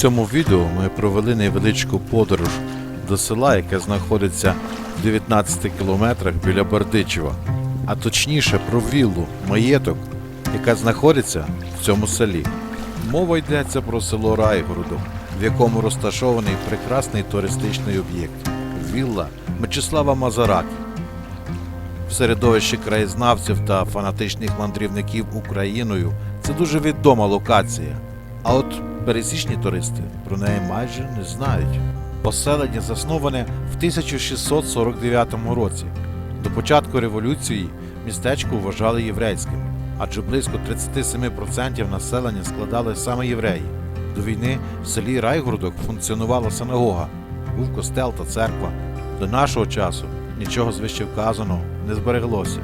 цьому відео ми провели невеличку подорож до села, яке знаходиться в 19 кілометрах біля Бердичева, а точніше про віллу маєток, яка знаходиться в цьому селі. Мова йдеться про село Райгородок, в якому розташований прекрасний туристичний об'єкт вілла Мечислава Мазаракі. В середовищі краєзнавців та фанатичних мандрівників Україною це дуже відома локація. А от пересічні туристи про неї майже не знають. Поселення засноване в 1649 році. До початку революції містечко вважали єврейським, адже близько 37% населення складали саме євреї. До війни в селі Райгородок функціонувала синагога, був костел та церква. До нашого часу нічого з вказаного не збереглося.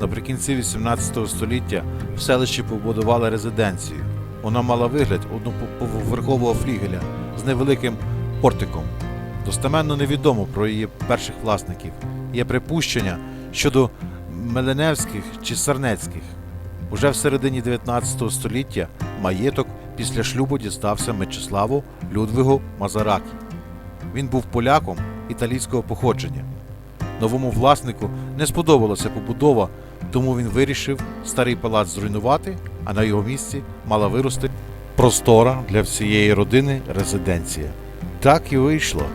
Наприкінці 18 століття в селищі побудували резиденцію. Вона мала вигляд одноповерхового флігеля з невеликим портиком. Достеменно невідомо про її перших власників. Є припущення щодо Меленевських чи Сарнецьких. Уже в середині 19 століття маєток після шлюбу дістався Мечиславу Людвигу Мазаракі. Він був поляком італійського походження. Новому власнику не сподобалася побудова, тому він вирішив старий палац зруйнувати, а на його місці мала вирости простора для всієї родини резиденція. Так і вийшло.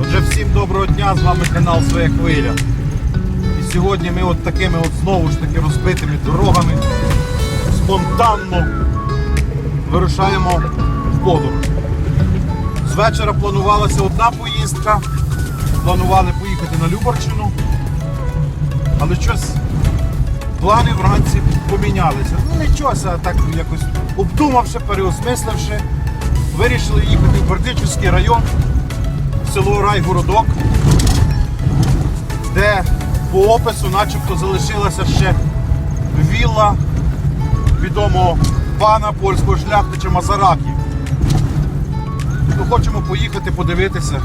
Отже, всім доброго дня, з вами канал Своя Хвиля. Сьогодні ми от такими от знову ж таки розбитими дорогами спонтанно вирушаємо в подорож. З вечора планувалася одна поїздка, планували поїхати на Любарщину, але щось плани вранці помінялися. Ну нічого, а так якось обдумавши, переосмисливши, вирішили їхати в Бердичівський район село Райгородок, де по опису начебто залишилася ще вілла відомого пана польського шляхтича Мазаракі. Ну, хочемо поїхати, подивитися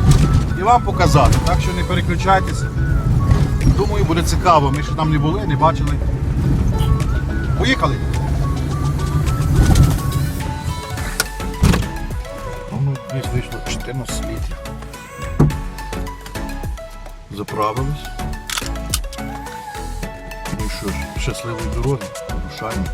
і вам показати, так що не переключайтеся. Думаю, буде цікаво. Ми ще там не були, не бачили. Поїхали! Ну, десь вийшло 14 літрів. Заправились. Що ж, щасливої дороги, рушаємо.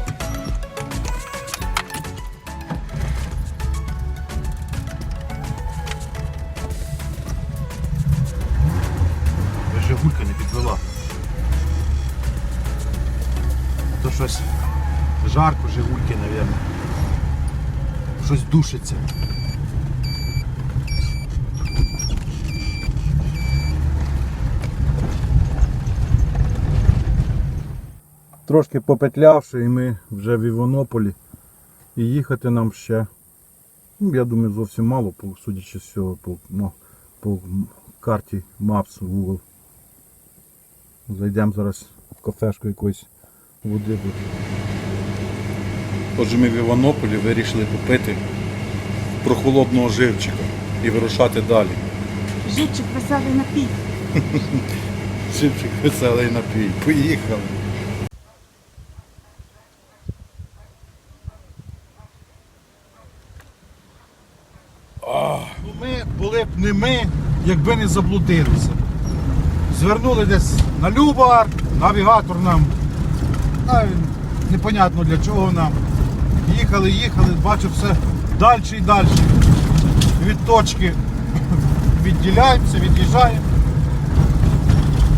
Жигулька не підвела. То щось жарко Жигульки, мабуть. Щось душиться. Трошки попетлявши, і ми вже в Іванополі. І їхати нам ще, ну, я думаю, зовсім мало, судячи з цього, по, ну, по карті Maps Google. Зайдемо зараз в кафешку якоїсь води. Отже, ми в Іванополі вирішили попити прохолодного живчика і вирушати далі. Живчик веселий напій. Живчик веселий напій. Поїхали. Ну, Ми були б не ми, якби не заблудилися. Звернули десь на Любар, навігатор нам. А, непонятно для чого нам. Їхали, їхали, бачу все далі і далі. Від точки відділяємося, від'їжджаємо.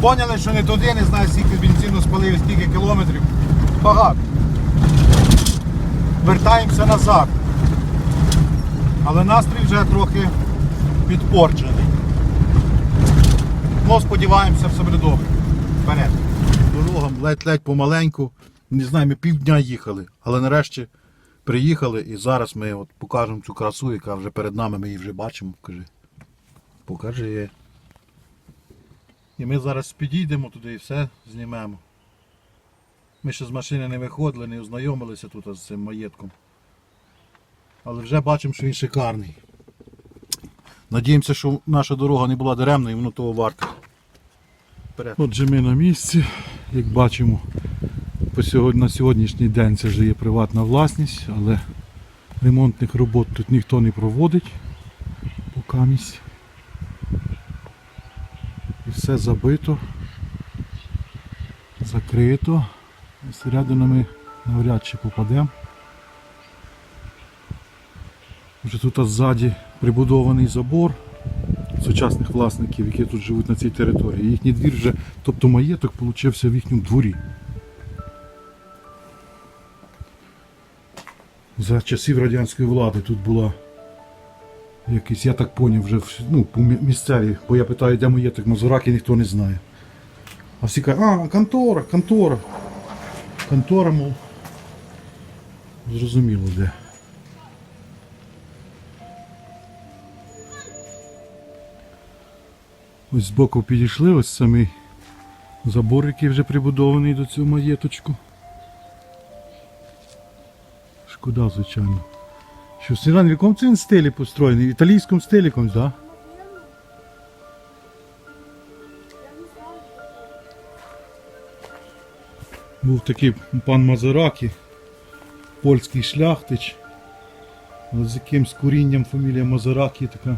Поняли, що не туди, не знаю, скільки бензину спалив, скільки кілометрів. Багато. Вертаємося назад. Але настрій вже трохи підпорчений. Ну, сподіваємося, все буде добре. Вперед. Дорогам ледь-ледь помаленьку. Не знаю, ми півдня їхали, але нарешті приїхали і зараз ми от покажемо цю красу, яка вже перед нами, ми її вже бачимо. Покажи. Покажи. І ми зараз підійдемо туди і все знімемо. Ми ще з машини не виходили, не ознайомилися тут з цим маєтком. Але вже бачимо, що він шикарний. Надіємося, що наша дорога не була даремною, воно того варто. Вперед. Отже, ми на місці. Як бачимо, по сьогодні, на сьогоднішній день це вже є приватна власність, але ремонтних робот тут ніхто не проводить покамість. І все забито, закрито. І Всередину ми навряд чи попадемо. Вже тут ззаді прибудований забор сучасних власників, які тут живуть на цій території. Їхній двір вже, тобто маєток, получився в їхньому дворі. За часів радянської влади тут була якийсь, я так поняв, вже ну, місцеві, бо я питаю, де маєток, Мазураки ніхто не знає. А всі кажуть, а, контора, контора. Контора, мов. Зрозуміло де. Ось збоку підійшли, ось самий забор, який вже прибудований до цього маєточку. Шкода, звичайно. Що Сиран, в якому це він стилі построєний? В італійському стилі якомусь, так? Був такий пан Мазаракі, польський шляхтич. З якимсь курінням фамілія Мазаракі така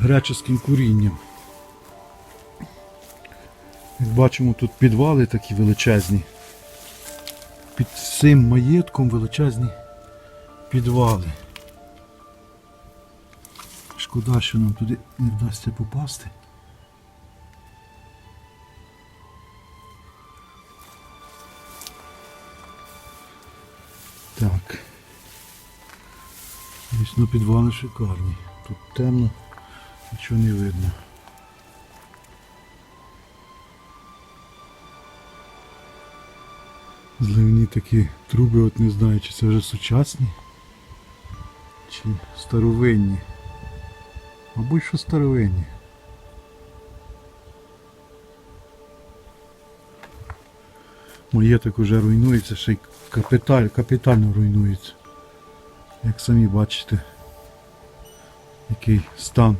греческим курінням. Як бачимо, тут підвали такі величезні. Під цим маєтком величезні підвали. Шкода, що нам туди не вдасться попасти. Так. Дійсно підвали шикарні. Тут темно, нічого не видно. Зливні такі труби, от не знаю, чи це вже сучасні, чи старовинні. Мабуть, що старовинні. Маєток уже руйнується, ще й капіталь, капітально руйнується. Як самі бачите, який стан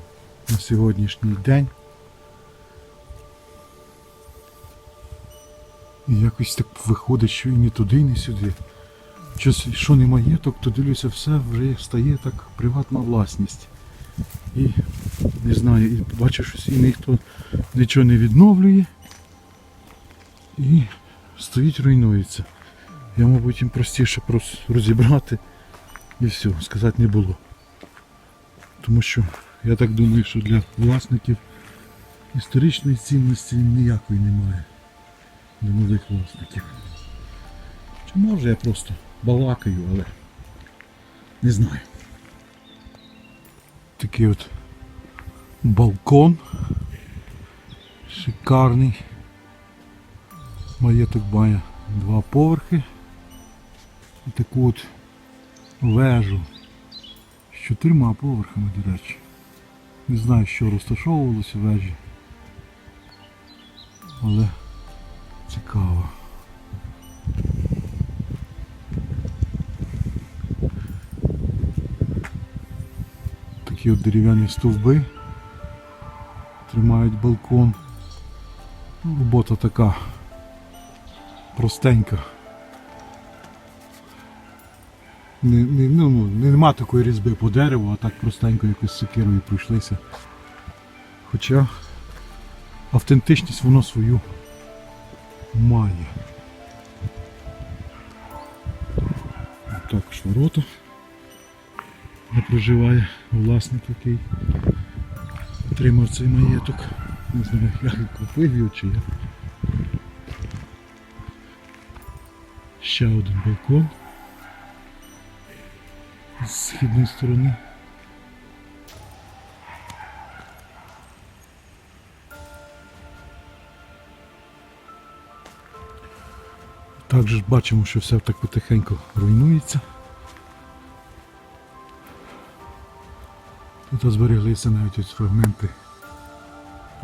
на сьогоднішній день. І якось так виходить, що і не туди, і не сюди. Щось, що не маєток, то дивлюся, все вже стає так приватна власність. І не знаю, і бачу, щось і ніхто нічого не відновлює. І стоїть, руйнується. Я, мабуть, їм простіше розібрати і все, сказати не було. Тому що я так думаю, що для власників історичної цінності ніякої немає. Для нових власників. Чи може я просто балакаю, але не знаю. Такий от балкон. Шикарний. Маєток має два поверхи. І таку от вежу з чотирма поверхами, до речі. Не знаю, що розташовувалося вежі. Але цікаво. Такі от дерев'яні стовби тримають балкон. Робота така простенька. Не, не, ну, ну, нема такої різьби по дереву, а так простенько якось сокирою пройшлися. Хоча автентичність воно свою має. Також ворота, де проживає власник, який отримав цей маєток. Не знаю, як він купив його чи як. Ще один балкон з східної сторони. Також бачимо, що все так потихеньку руйнується. Тут збереглися навіть ось фрагменти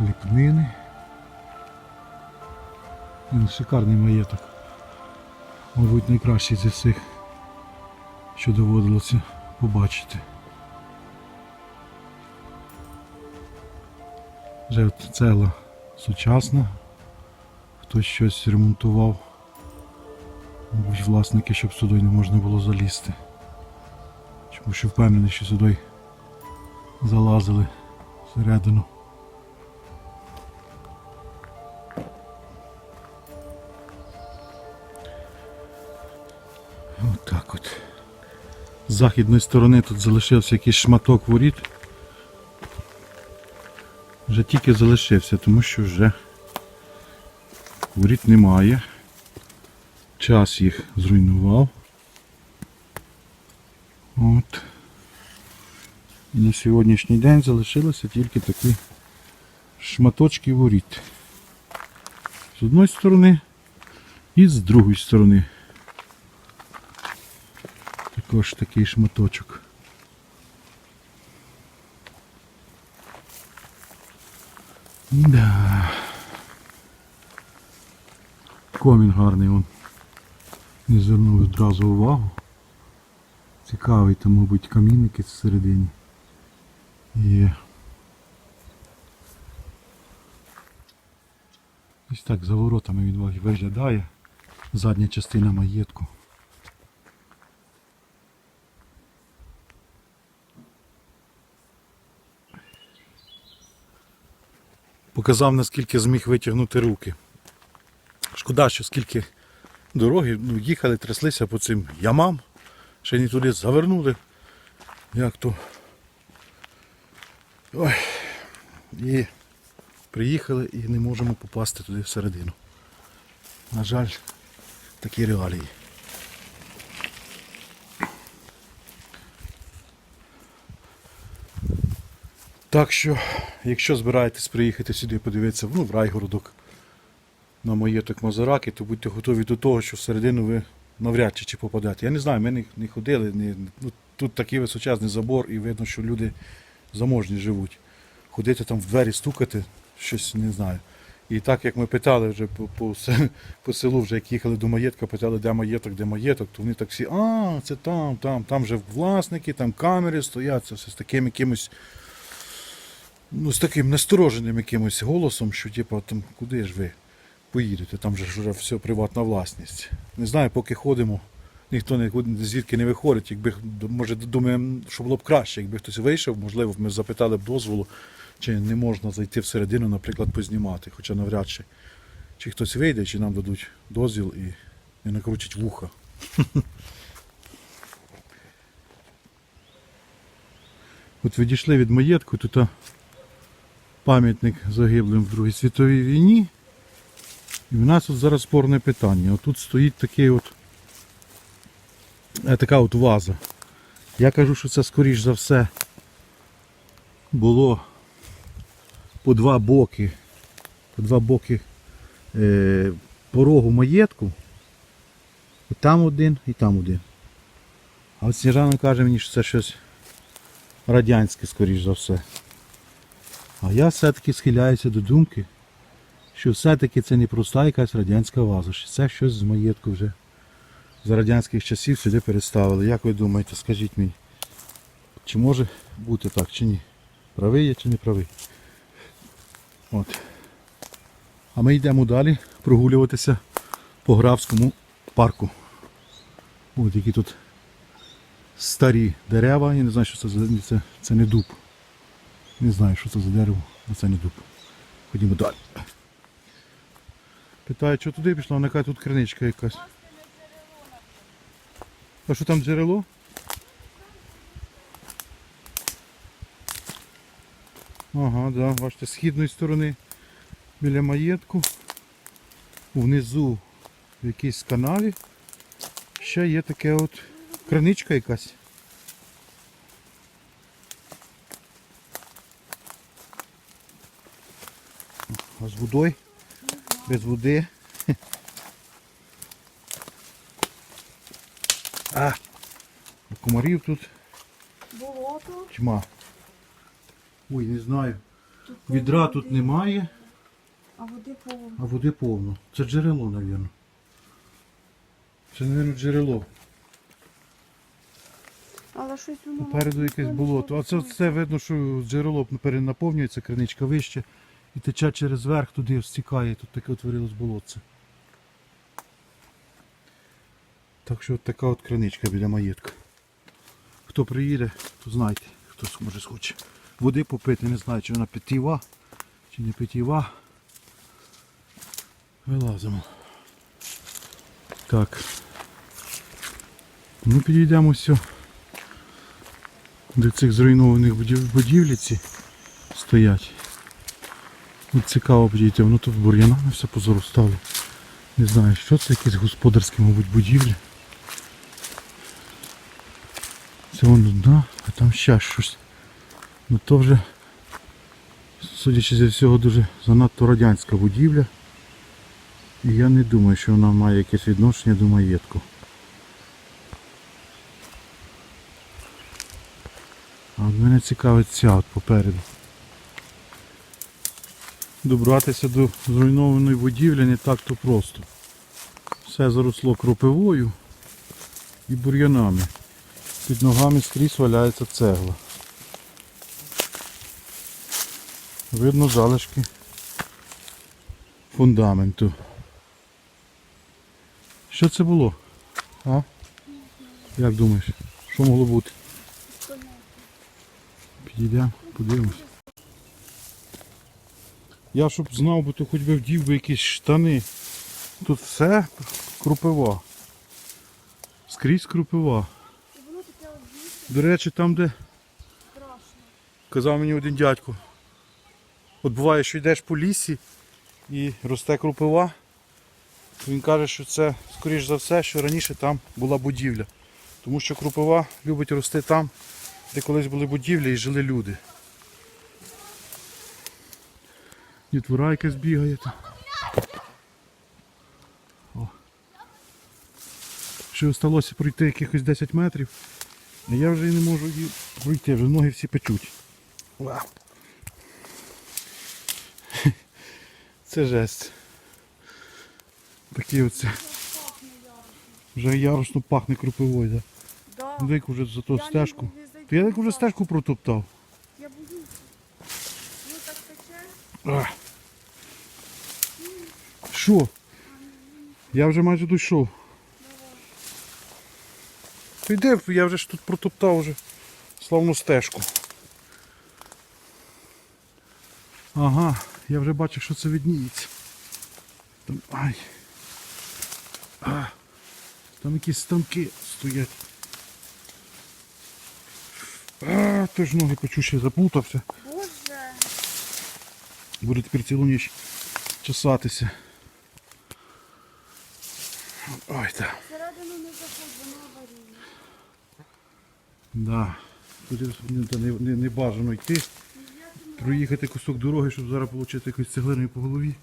ліпнини. Він шикарний маєток. Мабуть, найкращий зі всіх, що доводилося побачити. Вже цела сучасна, хтось щось ремонтував, мабуть власники, щоб сюди не можна було залізти. Тому що впевнений, що сюди залазили всередину. З західної сторони тут залишився якийсь шматок воріт. Вже тільки залишився, тому що вже воріт немає. Час їх зруйнував. От. І на сьогоднішній день залишилися тільки такі шматочки воріт. З одної сторони і з другої сторони. Також такий шматочок. Да. Комін гарний он. Не звернув одразу увагу. Цікавий там, мабуть, камінники всередині. Є. Ось так за воротами він виглядає. Задня частина маєтку. Показав, наскільки зміг витягнути руки. Шкода, що скільки дороги ну, їхали, тряслися по цим ямам, ще не туди завернули. Як то. Ой. І приїхали і не можемо попасти туди всередину. На жаль, такі реалії. Так що, якщо збираєтесь приїхати сюди подивитися ну, в райгородок на маєток Мазараки, то будьте готові до того, що всередину ви навряд чи, чи попадете. Я не знаю, ми не, не ходили, не, ну, тут такий височезний забор і видно, що люди заможні живуть. Ходити там в двері стукати, щось не знаю. І так як ми питали вже по, по, по селу, вже як їхали до маєтка, питали, де маєток, де маєток, то вони так всі, а, це там, там, там вже власники, там камери стоять, це все з таким якимось ну, з таким настороженим якимось голосом, що типу, там, куди ж ви поїдете, там же ж вже все приватна власність. Не знаю, поки ходимо, ніхто не, звідки не виходить. Якби, може, думаємо, що було б краще, якби хтось вийшов, можливо, ми запитали б дозволу, чи не можна зайти всередину, наприклад, познімати, хоча навряд чи. Чи хтось вийде, чи нам дадуть дозвіл і не накрутять вуха. От відійшли від маєтку, тут пам'ятник загиблим в Другій світовій війні. І в нас тут зараз спорне питання. От тут стоїть такий от, е, така от ваза. Я кажу, що це скоріш за все було по два боки, по два боки е, порогу маєтку. І там один, і там один. А от Сніжана каже мені, що це щось радянське, скоріш за все. А я все-таки схиляюся до думки, що все-таки це не проста якась радянська ваза, що це щось з маєтку вже з радянських часів сюди переставили. Як ви думаєте, скажіть мені, чи може бути так, чи ні? Правий я чи не правий? От. А ми йдемо далі прогулюватися по Графському парку. От які тут старі дерева. Я не знаю, що це за це, це не дуб. Не знаю, що це за дерево, але це не дуб. Ходімо далі. Питаю, що туди пішла, вона каже, тут криничка якась. А що там джерело? Ага, да, бачите, з східної сторони біля маєтку. Внизу в якійсь канаві ще є таке от краничка якась. А з водою? Без води. А! Комарів тут Болото. тьма. Ой, не знаю. Тут Відра води, тут немає, А води повно. а води повно. Це джерело, мабуть. Це, мабуть, джерело. Але щось воно... Попереду якесь болото. А це, це видно, що джерело перенаповнюється, криничка вище. І тече через верх туди стікає, тут таке утворилось болотце. Так що от така от криничка біля маєтку. Хто приїде, то знайте, хто може схоче. Води попити, не знаю, чи вона питєва, чи не питєва. Вилазимо. Так. Ну підійдемо все до цих зруйнованих будів- будівлі стоять. От цікаво підійти, воно тут бур'янами все позаростало. Не знаю, що це якісь господарські, мабуть, будівлі. Це воно одна, а там ще щось. Ну то вже, судячи зі всього, дуже занадто радянська будівля. І я не думаю, що вона має якесь відношення до маєтку. А мене цікавить ця от попереду. Добратися до зруйнованої будівлі не так то просто. Все заросло кропивою і бур'янами. Під ногами скрізь валяється цегла. Видно залишки фундаменту. Що це було? А? Як думаєш? Що могло бути? Підійдемо, подивимось. Я щоб знав би, то хоч би вдів би якісь штани. Тут все крупива. Скрізь крупива. До речі, там, де страшно. казав мені один дядько. От буває, що йдеш по лісі і росте крупива. Він каже, що це, скоріш за все, що раніше там була будівля. Тому що крупива любить рости там, де колись були будівлі і жили люди. Дітвора якась бігає там. О. Ще осталося пройти якихось 10 метрів. А я вже і не можу її пройти, вже ноги всі печуть. Це жесть. Такі оце. Вже ярусно пахне кропивою, да? Да. Дик уже за ту стежку. зайти я так вже стежку протоптав. Я боюся. Ну так тече. Що? Я вже майже дійшов. То я вже ж тут протоптав вже славну стежку. Ага, я вже бачу, що це видніється. Там, ай. А, там якісь станки стоять. А, теж ноги почув, заплутався. Боже. Буду тепер цілу ніч чесатися. Ой, так. Всередину не заходь, воно аварійне. Да. Туди не, не, не, не бажано йти. Проїхати кусок дороги, щоб зараз отримати якусь цеглиною по голові.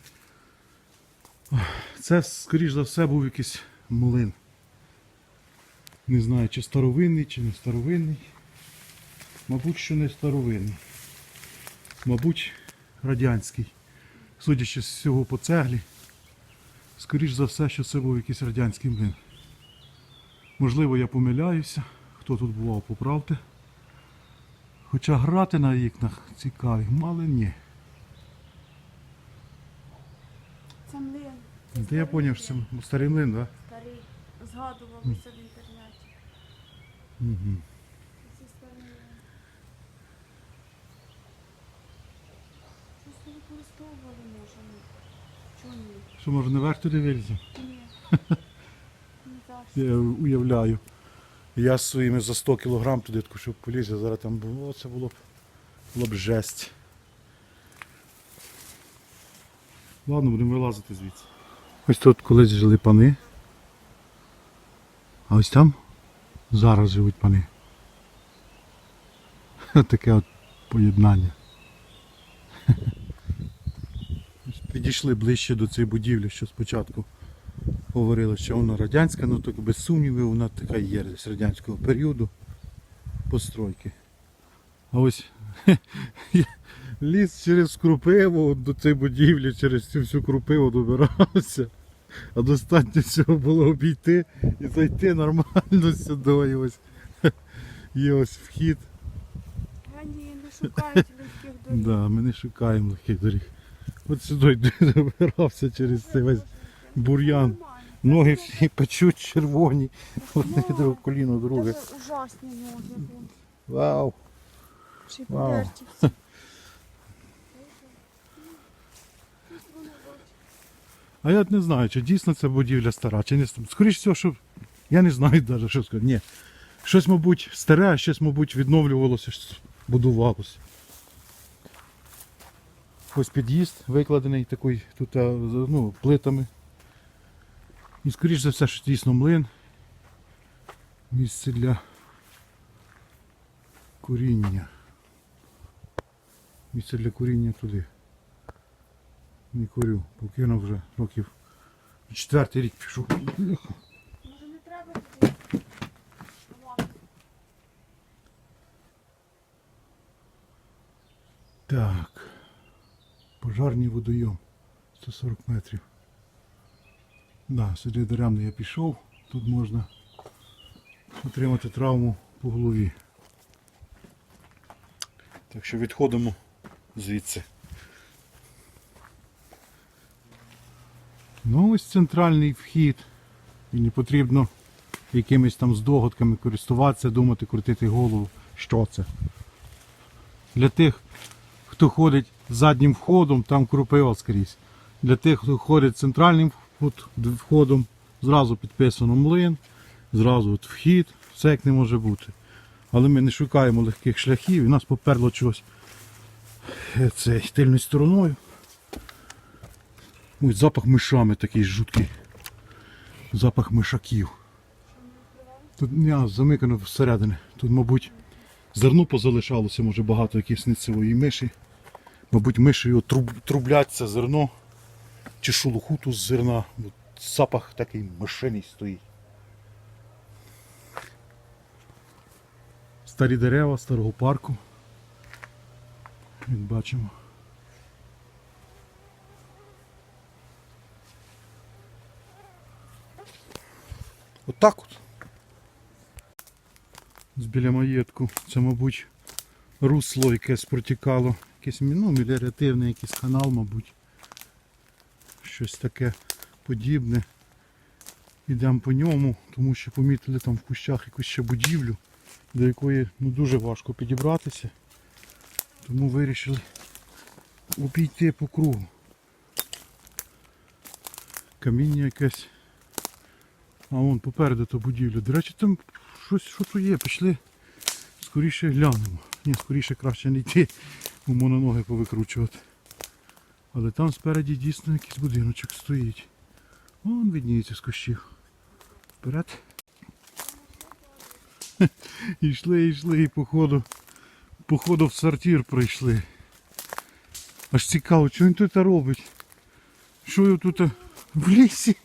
Це, скоріш за все, був якийсь млин. Не знаю, чи старовинний, чи не старовинний. Мабуть, що не старовинний. Мабуть, радянський. Судячи з всього по цеглі, скоріш за все, що це був якийсь радянський млин. Можливо, я помиляюся. Хто тут бував, поправте. Хоча грати на вікнах цікаві, мали ні. Це млин. Та я зрозумів, що це старий млин, так? Старий. Згадувалося в інтернеті. Угу. Це старий млин. Щось не використовували, може, ні. Чого ні? Що може наверх туди вилізти? Ні. Я уявляю. Я з своїми за 100 кг туди таку, щоб поліз, а зараз там було, це було б, було б жесть. Ладно, будемо вилазити звідси. Ось тут колись жили пани. А ось там зараз живуть пани. Таке от поєднання. Підійшли ближче до цієї будівлі, що спочатку говорили, що вона радянська, ну так без сумнівів вона така є з радянського періоду постройки. А ось ліс через Крупиву до цієї будівлі, через цю всю крупиву добирався. А достатньо всього було обійти і зайти нормально сюди. І ось є ось вхід. Генії не шукають легких доріг. Да, ми не шукаємо легких доріг. От сюди добирався через цей весь бур'ян. Ноги всі печуть червоні. Одне друге коліно друге. Даже ужасні ноги. Вау! Ще Вау. А я не знаю, чи дійсно це будівля стара, чи не стара. Скоріше всього, що я не знаю навіть, що сказати. Ні. Щось, мабуть, старе, а щось, мабуть, відновлювалося, щось будувалося. Ось під'їзд викладений такий тут ну, плитами. І скоріш за все, що дійсно млин. Місце для куріння. Місце для куріння туди. Не курю, покинув вже років. Четвертий рік пішов. Може не треба туди? Так. Пожарний водойом. 140 метрів. Да, сюди даремно я пішов. Тут можна отримати травму по голові. Так що відходимо звідси. Ну ось центральний вхід. І не потрібно якимись там здогадками користуватися, думати, крутити голову. Що це? Для тих, хто ходить заднім входом, там крупива скрізь. Для тих, хто ходить центральним входом, зразу підписано млин, зразу от вхід, все як не може бути. Але ми не шукаємо легких шляхів і нас поперло чогось е, цей, тильною стороною. Ой, запах мишами такий жуткий. Запах мишаків. Тут не, замикано всередині. Тут, мабуть, зерно позалишалося, може багато якісь ницевої миші. Мабуть, миші його труб, трублять це зерно чи шелуху з зерна. От запах такий мишиний стоїть. Старі дерева старого парку. Як бачимо. Отак от. З біля маєтку. Це, мабуть, русло якесь протікало. Якийсь ну, меліоративний якийсь канал, мабуть. Щось таке подібне. Йдемо по ньому, тому що помітили там в кущах якусь ще будівлю, до якої ну, дуже важко підібратися. Тому вирішили обійти по кругу. Каміння якесь. А вон попереду то будівля. До речі, там щось що то є. Пішли скоріше глянемо. Ні, скоріше краще не йти, бо можна ноги повикручувати. Але там спереді дійсно якийсь будиночок стоїть. Вон видніється з кущів. Вперед. І йшли, і походу, походу в сортир прийшли. Аж цікаво, що він тут робить? Що його тут в лісі?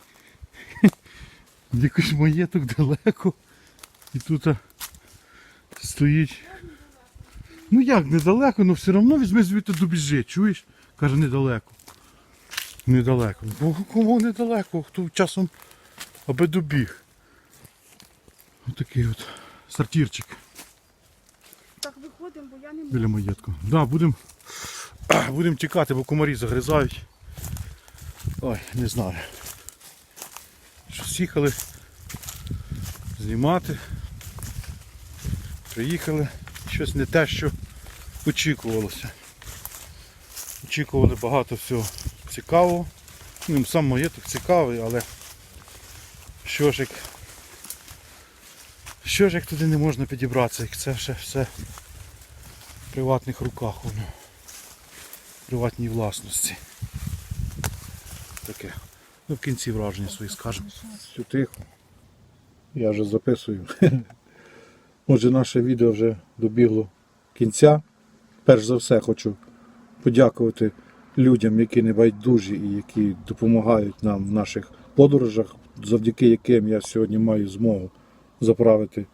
Якийсь маєток далеко. І тут стоїть. Ну як недалеко, але все одно візьми звідти добіжи, чуєш? Каже, недалеко. Недалеко. Бо кому недалеко, хто часом аби добіг. Отакий от сортирчик Так виходимо, бо я не можу. біля маєтку. Да, будемо будем тікати, бо комарі загризають. Ой, не знаю. Щось їхали знімати. Приїхали. Щось не те, що очікувалося. Очікували багато всього цікавого. Ну, сам маєток цікавий, але що ж як. Що ж як туди не можна підібратися, як це ще все в приватних руках воно. В приватній власності. Таке. Ну, в кінці враження свої скажемо. Все тихо. Я вже записую. Отже, наше відео вже добігло кінця. Перш за все хочу подякувати людям, які не байдужі і які допомагають нам в наших подорожах, завдяки яким я сьогодні маю змогу заправити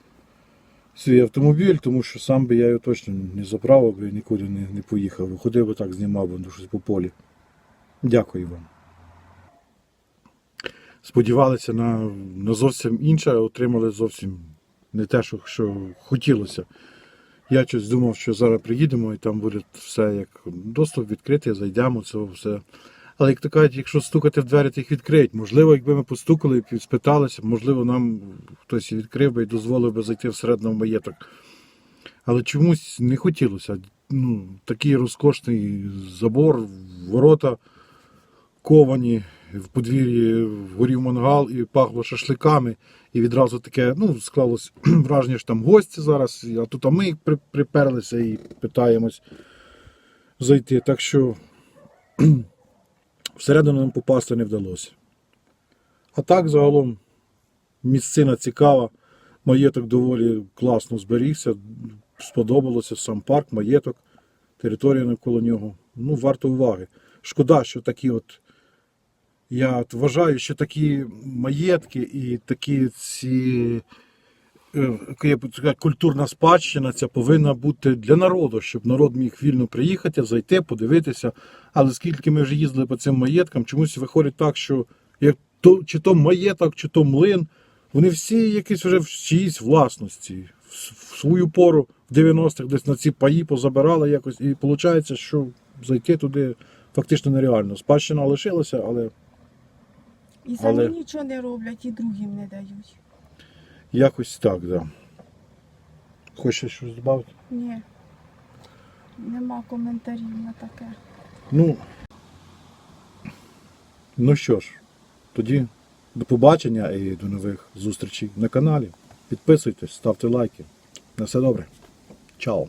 свій автомобіль, тому що сам би я його точно не заправив би, нікуди не, не поїхав. Ходив би так, знімав би щось по полі. Дякую вам. Сподівалися на, на зовсім інше, отримали зовсім не те, що, що хотілося. Я щось думав, що зараз приїдемо і там буде все як доступ відкритий, зайдемо, це все. Але як то кажуть, якщо стукати в двері, то їх відкриють. Можливо, якби ми постукали і спиталися, можливо, нам хтось відкрив би і дозволив би зайти всередину в маєток. Але чомусь не хотілося. Ну, такий розкошний забор, ворота ковані, в подвір'ї горів мангал і пахло шашликами. І відразу таке, ну, склалось враження, що там гості зараз, а тут а ми при, приперлися і питаємось зайти. Так що всередину нам попасти не вдалося. А так загалом місцина цікава, маєток доволі класно зберігся, сподобалося сам парк, маєток, територія навколо нього. Ну, варто уваги. Шкода, що такі от. Я от вважаю, що такі маєтки і такі ці е, культурна спадщина ця повинна бути для народу, щоб народ міг вільно приїхати, зайти, подивитися. Але скільки ми вже їздили по цим маєткам, чомусь виходить так, що як то, чи то маєток, чи то млин, вони всі якісь вже в чиїсь власності. В свою пору в 90-х десь на ці паї позабирали якось, і виходить, що зайти туди фактично нереально. Спадщина лишилася, але І самі Але- нічого не роблять, і другим не дають. якось так, так. Да. Хочеш щось додати? Ні. Нема коментарів на таке. Ну, ну що ж, тоді до побачення і до нових зустрічей на каналі. Підписуйтесь, ставте лайки. На все добре. Чао!